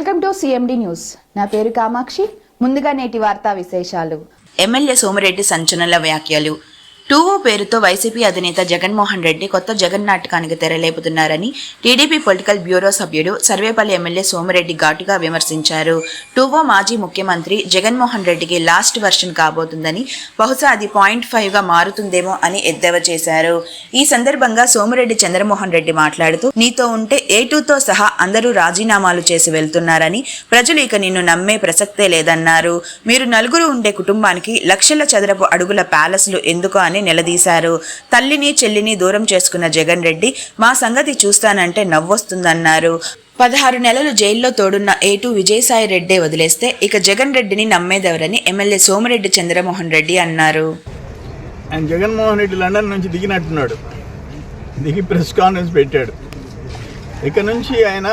Welcome to CMD news. నా పేరు కామాక్షి. ముందుగా నేటి వార్తా విశేషాలు. ఎమ్మెల్యే సోమిరెడ్డి సంచలన వ్యాఖ్యలు. టూవో పేరుతో వైసీపీ అధినేత జగన్మోహన్ రెడ్డి కొత్త జగన్ నాటకానికి తెరలేపుతున్నారని టీడీపీ పొలిటికల్ బ్యూరో సభ్యుడు సర్వేపల్లి ఎమ్మెల్యే సోమిరెడ్డి ఘాటుగా విమర్శించారు. టూవో మాజీ ముఖ్యమంత్రి జగన్మోహన్ రెడ్డికి లాస్ట్ వర్షన్ కాబోతుందని బహుశా అది పాయింట్ ఫైవ్గా మారుతుందేమో అని ఎద్దేవా చేశారు. ఈ సందర్భంగా సోమిరెడ్డి చంద్రమోహన్ రెడ్డి మాట్లాడుతూ నీతో ఉంటే ఏ టూతో సహా అందరూ రాజీనామాలు చేసి వెళ్తున్నారని ప్రజలు ఇక నిన్ను నమ్మే ప్రసక్తే లేదన్నారు. మీరు నలుగురు ఉండే కుటుంబానికి లక్షల చదరపు అడుగుల ప్యాలెస్లు ఎందుకు అని నిలదీశారు. తల్లిని చెల్లిని దూరం చేసుకున్న జగన్ రెడ్డి మా సంగతి చూస్తానంటే నవ్వొస్తుందన్నారు. పదహారు నెలలు జైల్లో తోడున్న ఏటూ విజయసాయి రెడ్డే వదిలేస్తే ఇక జగన్ రెడ్డిని నమ్మేదెవరని ఎమ్మెల్యే సోమిరెడ్డి చంద్రమోహన్ రెడ్డి అన్నారు. ఆయన జగన్మోహన్ రెడ్డి లండన్ నుంచి దిగినట్టున్నాడు. దిగి ప్రెస్ కాన్ఫరెన్స్ పెట్టాడు. ఇక నుంచి ఆయన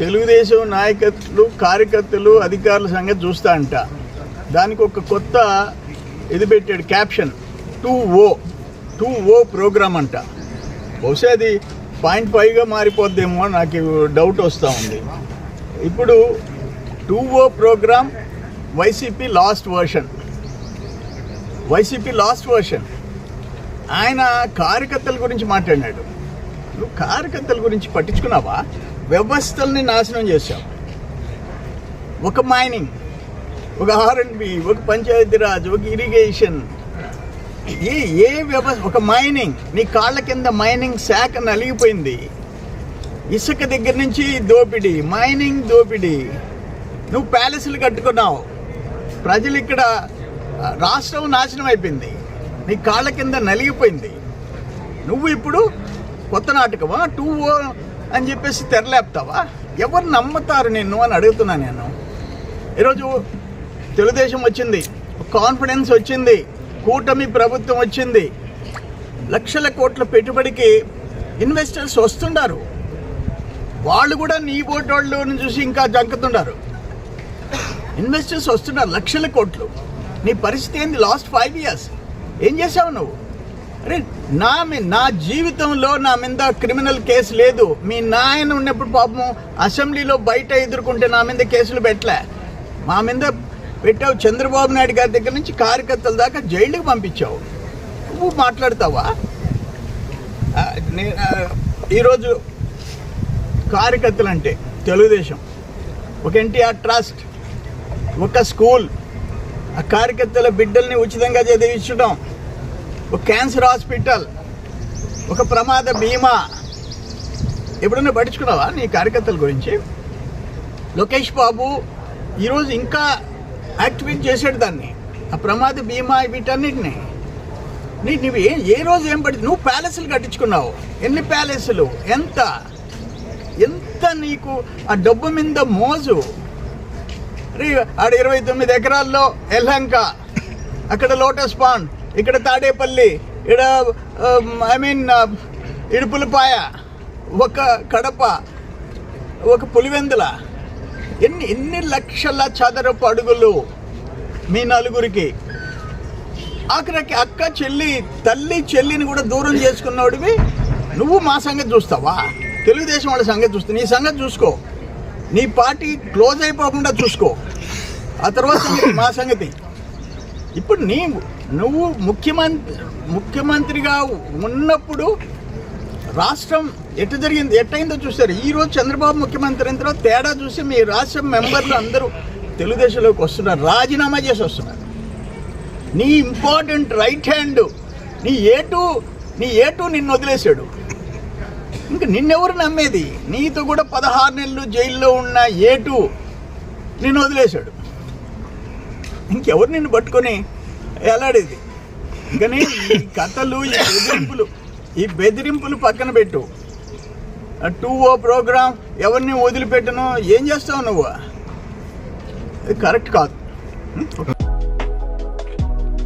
తెలుగుదేశం నాయకత్వం కార్యకర్తలు అధికారుల సంగతి చూస్తా అంట. దానికి ఒక కొత్త ఇది పెట్టాడు caption. Two O two O programme అంట. బహుశా అది పాయింట్ ఫైవ్గా మారిపోద్దేమో నాకు డౌట్ వస్తూ ఉంది. ఇప్పుడు two O programme YCP last version. YCP last version. ఆయన కార్యకర్తల గురించి మాట్లాడినాడు. నువ్వు కార్యకర్తల గురించి పట్టించుకున్నావా? వ్యవస్థల్ని నాశనం చేశావు. ఒక మైనింగ్ ఒక ఆర్ అండ్ బి ఒక పంచాయతీరాజ్ ఒక ఇరిగేషన్ ఏ ఏ వ్యవస్థ ఒక మైనింగ్. నీ కాళ్ళ కింద మైనింగ్ శాఖ నలిగిపోయింది. ఇసుక దగ్గర నుంచి దోపిడీ. మైనింగ్ దోపిడీ. నువ్వు ప్యాలెస్లు కట్టుకున్నావు. ప్రజలు ఇక్కడ రాష్ట్రం నాశనం అయిపోయింది. నీ కాళ్ళ కింద నలిగిపోయింది. నువ్వు ఇప్పుడు కొత్త నాటకమా? టూ ఓ అని చెప్పేసి తెరలేపుతావా ఎవరు నమ్ముతారు నిన్ను అని అడుగుతున్నా నేను. ఈరోజు తెలుగుదేశం వచ్చింది. కాన్ఫిడెన్స్ వచ్చింది. కూటమి ప్రభుత్వం వచ్చింది. లక్షల కోట్ల పెట్టుబడికి ఇన్వెస్టర్స్ వస్తుండారు. వాళ్ళు కూడా నీ బోటోళ్ళని చూసి ఇంకా జంకుతున్నారు ఇన్వెస్టర్స్ వస్తున్నారు లక్షల కోట్లు. నీ పరిస్థితి ఏంది లాస్ట్ ఫైవ్ ఇయర్స్? ఏం చేసావు నువ్వు? అరే నా మీ నా జీవితంలో నా మీద క్రిమినల్ కేసు లేదు. మీ నాయన ఉన్నప్పుడు పాపం అసెంబ్లీలో బయట ఎదుర్కొంటే నా మీద కేసులు పెట్టలే. మా మీద పెట్టావు చంద్రబాబు నాయుడు గారి దగ్గర నుంచి కార్యకర్తల దాకా జైలుకి పంపించావు. నువ్వు మాట్లాడతావా? నేను ఈరోజు కార్యకర్తలు అంటే తెలుగుదేశం ఒక ఎన్టీఆర్ ట్రస్ట్ ఒక స్కూల్ ఆ కార్యకర్తల బిడ్డల్ని ఉచితంగా చదివించడం ఒక క్యాన్సర్ హాస్పిటల్ ఒక ప్రమాద బీమా. ఎప్పుడన్నా పట్టించుకున్నావా నీ కార్యకర్తల గురించి? లోకేష్ బాబు ఈరోజు ఇంకా యాక్టివేట్ చేసాడు దాన్ని. ఆ ప్రమాద బీమా వీటన్నిటిని. నీ నువ్వు ఏ ఏ రోజు ఏం పడి నువ్వు ప్యాలెస్లు కట్టించుకున్నావు. ఎన్ని ప్యాలెస్లు? ఎంత? ఎంత నీకు ఆ డబ్బు మీద మోజు? రే ఆడ ఇరవై తొమ్మిది ఎకరాల్లో ఎల్హంక అక్కడ లోటస్ పాండ్. ఇక్కడ తాడేపల్లి. ఇక్కడ ఐ మీన్ ఇడుపులపాయ. ఒక కడప. ఒక పులివెందుల. ఎన్ని ఎన్ని లక్షల చదరపు అడుగులు మీ నలుగురికి? ఆఖరికి అక్క చెల్లి తల్లి చెల్లిని కూడా దూరం చేసుకున్నవాడివి నువ్వు మా సంగతి చూస్తావా? తెలుగుదేశం వాళ్ళ సంగతి చూస్తా. నీ సంగతి చూసుకో. నీ పార్టీ క్లోజ్ అయిపోకుండా చూసుకో. ఆ తర్వాత మా సంగతి. ఇప్పుడు నీవు నువ్వు ముఖ్యమంత్రి ముఖ్యమంత్రిగా ఉన్నప్పుడు రాష్ట్రం ఎటు జరిగింది ఎట్టయిందో చూస్తారు ఈరోజు చంద్రబాబు ముఖ్యమంత్రి అయిన తర్వాత తేడా చూసి మీ రాష్ట్రం మెంబర్లు అందరూ తెలుగుదేశంలోకి వస్తున్నారు. రాజీనామా చేసి వస్తున్నారు. నీ ఇంపార్టెంట్ రైట్ హ్యాండ్ నీ ఏటు నీ ఏటు నిన్ను వదిలేశాడు. ఇంకా నిన్నెవరు నమ్మేది? నీతో కూడా పదహారు నెలలు జైల్లో ఉన్న ఏటు నిన్ను వదిలేశాడు. ఇంకెవరు నిన్ను పట్టుకొని ఎలాడేది ఇంకా ఈ కథలు ఈ బెదిరింపులు ఈ బెదిరింపులు పక్కన పెట్టు. టూ ఓ ప్రోగ్రామ్ ఎవరిని వదిలిపెట్టను? ఏం చేస్తావు నువ్వు? ఇది కరెక్ట్ కాదు.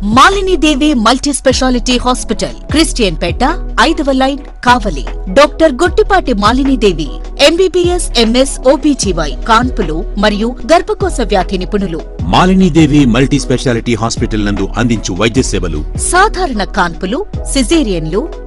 Malini Devi multi specialty hospital Christian Peta ఐదవ line Kavali. Doctor Guttipati Malini Devi MBBS MS OBGY కాన్పులు మరియు గర్భకోశ వ్యాధి నిపుణులు. మాలినీదేవి మల్టీ స్పెషాలిటీ హాస్పిటల్ నందు అందించు వైద్య సేవలు. సాధారణ కాన్పులు సిజేరియన్లు